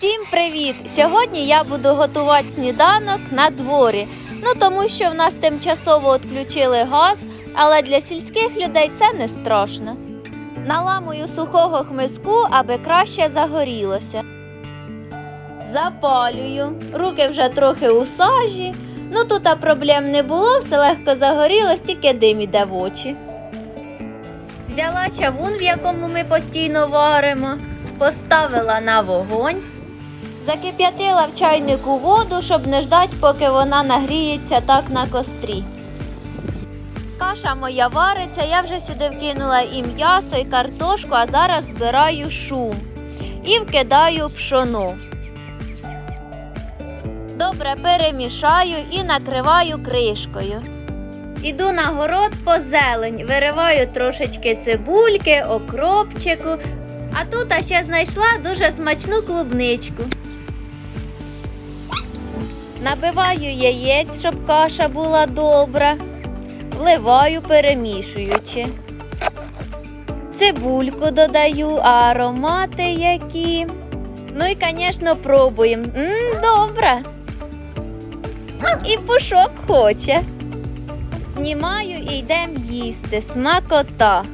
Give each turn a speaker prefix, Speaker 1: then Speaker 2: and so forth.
Speaker 1: Всім привіт! Сьогодні я буду готувати сніданок на дворі. Ну тому що в нас тимчасово відключили газ, але для сільських людей це не страшно. Наламую сухого хмизку, аби краще загорілося. Запалюю. Руки вже трохи у сажі. Ну тут а проблем не було, все легко загорілось, тільки дим іде в очі. Взяла чавун, в якому ми постійно варимо, поставила на вогонь. Закип'ятила в чайнику воду, щоб не ждать, поки вона нагріється так на кострі. Каша моя вариться, я вже сюди вкинула і м'ясо, і картошку, а зараз збираю шум і вкидаю пшоно. Добре перемішаю і накриваю кришкою. Іду на город по зелень, вириваю трошечки цибульки, окропчику, а тут ще знайшла дуже смачну клубничку. Набиваю яєць, щоб каша була добра. Вливаю, перемішуючи. Цибульку додаю, аромати які. Ну і, звісно, пробуємо. Мм, добре. І пушок хоче. Знімаю і йдемо їсти. Смакота.